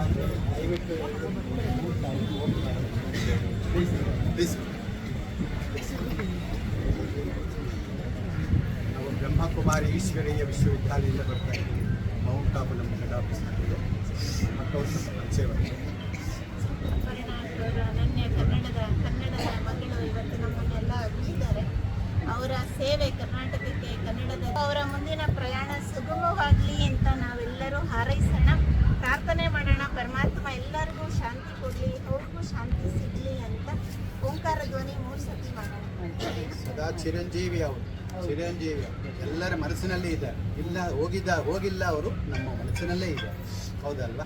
ದಯವಿಟ್ಟು please please ನಾವು ಬ್ರಹ್ಮಕುಮಾರಿ ಈಶ್ವರಯ್ಯ ವಿಶ್ವವಿದ್ಯಾಲಯದಿಂದ ಬರ್ತಾ ಇದ್ದೀವಿ. ಮೌಂಟ್ ಆಫ್ ನಮ್ಮ ಕಡ ಮಕ್ಕಳು ಪರಿಚಯ ಅನನ್ಯ ಕನ್ನಡದ ಕನ್ನಡದ ಮಕ್ಕಳು ಇವತ್ತು ನಮ್ಮನ್ನೆಲ್ಲ ಉಳಿದ್ದಾರೆ ಅವರ ಸೇವೆ ಕರ್ನಾಟಕಕ್ಕೆ, ಕನ್ನಡದ ಅವರ ಮುಂದಿನ ಪ್ರಯಾಣ ಸದಾ ಚಿರಂಜೀವಿ ಅವರು, ಚಿರಂಜೀವಿ ಎಲ್ಲರ ಮನಸ್ಸಿನಲ್ಲೇ ಇದ್ದಾರೆ ಇಲ್ಲ, ಹೋಗಿದ್ದ, ಹೋಗಿಲ್ಲ ಅವರು ನಮ್ಮ ಮನಸ್ಸಿನಲ್ಲೇ ಇದೆ. ಹೌದಲ್ವಾ?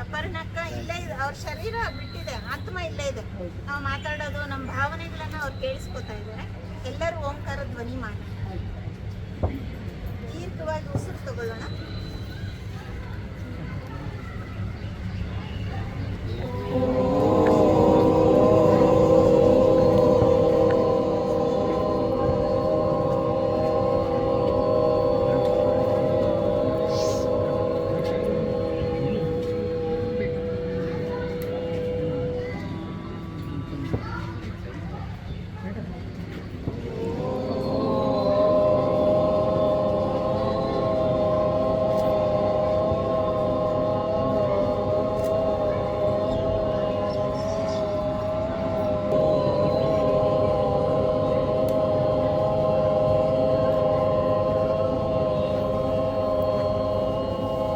ಅಪರ್ಣಕ್ಕ ಇಲ್ಲೇ ಇದೆ. ಅವ್ರ ಶರೀರ ಬಿಟ್ಟಿದೆ. ಆತ್ಮ ಇಲ್ಲೇ ಇದೆ. ನಾವು ಮಾತಾಡೋದು, ನಮ್ಮ ಭಾವನೆಗಳನ್ನ ಅವ್ರು ಕೇಳಿಸ್ಕೊತಾ ಇದ್ದಾರೆ. ಎಲ್ಲರೂ ಓಂಕಾರ ಧ್ವನಿ ಮಾಡೋಣ